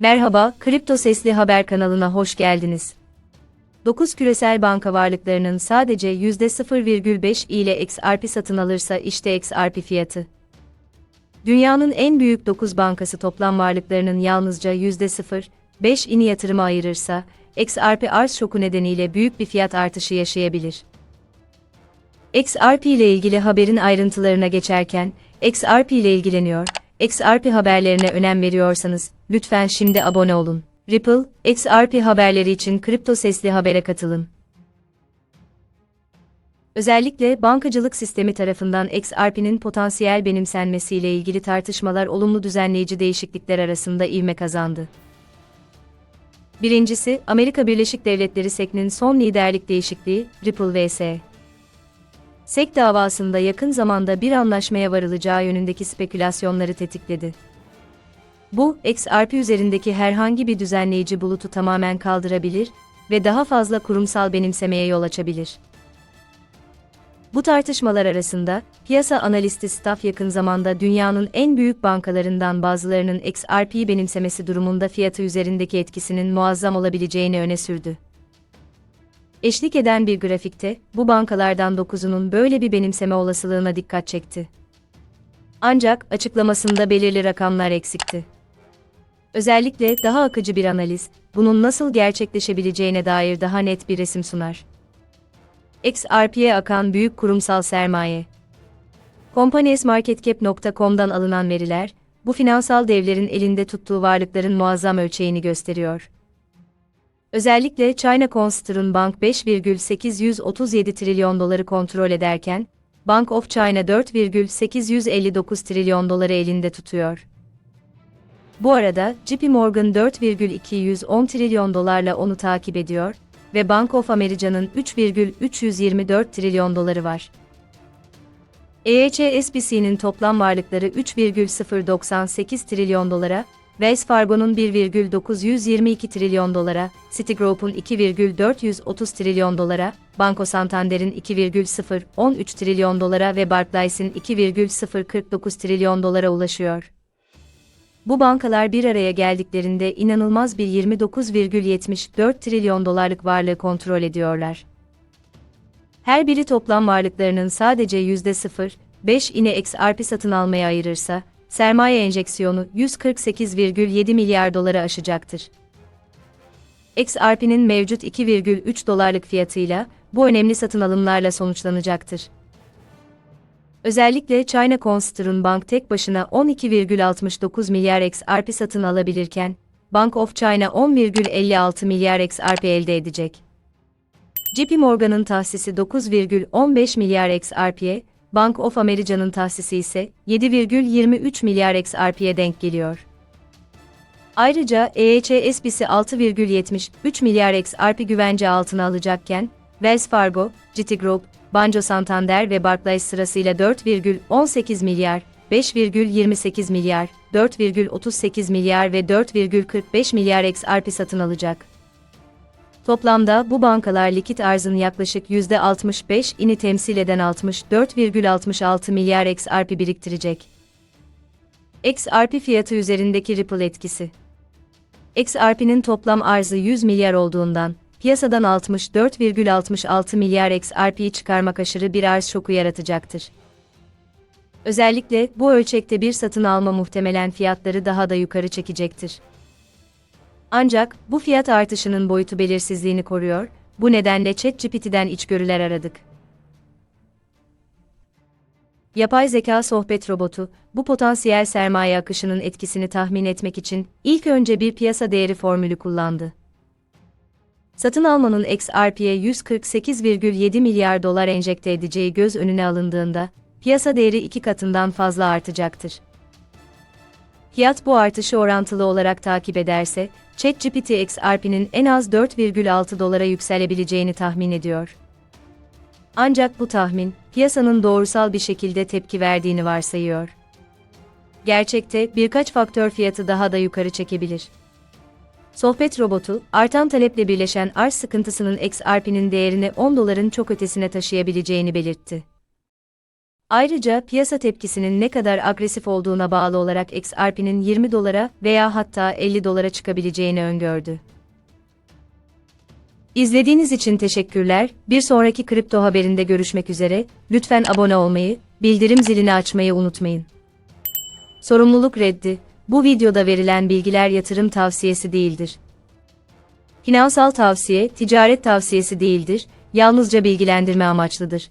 Merhaba, Kripto Sesli Haber kanalına hoş geldiniz. 9 küresel banka varlıklarının sadece %0,5 ile XRP satın alırsa işte XRP fiyatı. Dünyanın en büyük 9 bankası toplam varlıklarının yalnızca %0,5 ini yatırıma ayırırsa, XRP arz şoku nedeniyle büyük bir fiyat artışı yaşayabilir. XRP ile ilgili haberin ayrıntılarına geçerken, XRP ile ilgileniyor, XRP haberlerine önem veriyorsanız, lütfen şimdi abone olun. Ripple, XRP haberleri için kripto sesli habere katılın. Özellikle bankacılık sistemi tarafından XRP'nin potansiyel benimsenmesiyle ilgili tartışmalar olumlu düzenleyici değişiklikler arasında ivme kazandı. Birincisi, Amerika Birleşik Devletleri SEC'nin son liderlik değişikliği, Ripple vs. SEC davasında yakın zamanda bir anlaşmaya varılacağı yönündeki spekülasyonları tetikledi. Bu, XRP üzerindeki herhangi bir düzenleyici bulutu tamamen kaldırabilir ve daha fazla kurumsal benimsemeye yol açabilir. Bu tartışmalar arasında, piyasa analisti Staff yakın zamanda dünyanın en büyük bankalarından bazılarının XRP'yi benimsemesi durumunda fiyatı üzerindeki etkisinin muazzam olabileceğini öne sürdü. Eşlik eden bir grafikte, bu bankalardan 9'unun böyle bir benimseme olasılığına dikkat çekti. Ancak açıklamasında belirli rakamlar eksikti. Özellikle daha akıcı bir analiz, bunun nasıl gerçekleşebileceğine dair daha net bir resim sunar. XRP'ye akan büyük kurumsal sermaye. Companiesmarketcap.com'dan alınan veriler, bu finansal devlerin elinde tuttuğu varlıkların muazzam ölçeğini gösteriyor. Özellikle China Consumer Bank 5,837 trilyon doları kontrol ederken, Bank of China 4,859 trilyon doları elinde tutuyor. Bu arada JP Morgan 4,210 trilyon dolarla onu takip ediyor ve Bank of America'nın 3,324 trilyon doları var. E EHSBC'nin toplam varlıkları 3,098 trilyon dolara, Wells Fargo'nun 1,922 trilyon dolara, Citigroup'un 2,430 trilyon dolara, Banco Santander'in 2,013 trilyon dolara ve Barclays'in 2,049 trilyon dolara ulaşıyor. Bu bankalar bir araya geldiklerinde inanılmaz bir 29,74 trilyon dolarlık varlığı kontrol ediyorlar. Her biri toplam varlıklarının sadece %0,5 ine XRP satın almaya ayırırsa, sermaye enjeksiyonu 148,7 milyar doları aşacaktır. XRP'nin mevcut 2,3 dolarlık fiyatıyla bu önemli satın alımlarla sonuçlanacaktır. Özellikle China Consumer Bank tek başına 12,69 milyar XRP satın alabilirken, Bank of China 10,56 milyar XRP elde edecek. JP Morgan'ın tahsisi 9,15 milyar XRP'ye, Bank of America'nın tahsisi ise 7,23 milyar XRP'ye denk geliyor. Ayrıca E EHSBC 6,73 milyar XRP güvence altına alacakken, Wells Fargo, Citigroup, Banco Santander ve Barclays sırasıyla 4,18 milyar, 5,28 milyar, 4,38 milyar ve 4,45 milyar XRP satın alacak. Toplamda bu bankalar likit arzın yaklaşık %65'ini temsil eden 64,66 milyar XRP biriktirecek. XRP fiyatı üzerindeki Ripple etkisi. XRP'nin toplam arzı 100 milyar olduğundan, piyasadan 64,66 milyar XRP'yi çıkarmak aşırı bir arz şoku yaratacaktır. Özellikle bu ölçekte bir satın alma muhtemelen fiyatları daha da yukarı çekecektir. Ancak bu fiyat artışının boyutu belirsizliğini koruyor, bu nedenle ChatGPT'den içgörüler aradık. Yapay zeka sohbet robotu, bu potansiyel sermaye akışının etkisini tahmin etmek için ilk önce bir piyasa değeri formülü kullandı. Satın almanın XRP'ye 148,7 milyar dolar enjekte edeceği göz önüne alındığında, piyasa değeri iki katından fazla artacaktır. Fiyat bu artışı orantılı olarak takip ederse, ChatGPT XRP'nin en az 4,6 dolara yükselebileceğini tahmin ediyor. Ancak bu tahmin, piyasanın doğrusal bir şekilde tepki verdiğini varsayıyor. Gerçekte birkaç faktör fiyatı daha da yukarı çekebilir. Sohbet robotu, artan taleple birleşen arz sıkıntısının XRP'nin değerini 10 doların çok ötesine taşıyabileceğini belirtti. Ayrıca piyasa tepkisinin ne kadar agresif olduğuna bağlı olarak XRP'nin 20 dolara veya hatta 50 dolara çıkabileceğini öngördü. İzlediğiniz için teşekkürler. Bir sonraki kripto haberinde görüşmek üzere. Lütfen abone olmayı, bildirim zilini açmayı unutmayın. Sorumluluk reddi. Bu videoda verilen bilgiler yatırım tavsiyesi değildir. Finansal tavsiye, ticaret tavsiyesi değildir, yalnızca bilgilendirme amaçlıdır.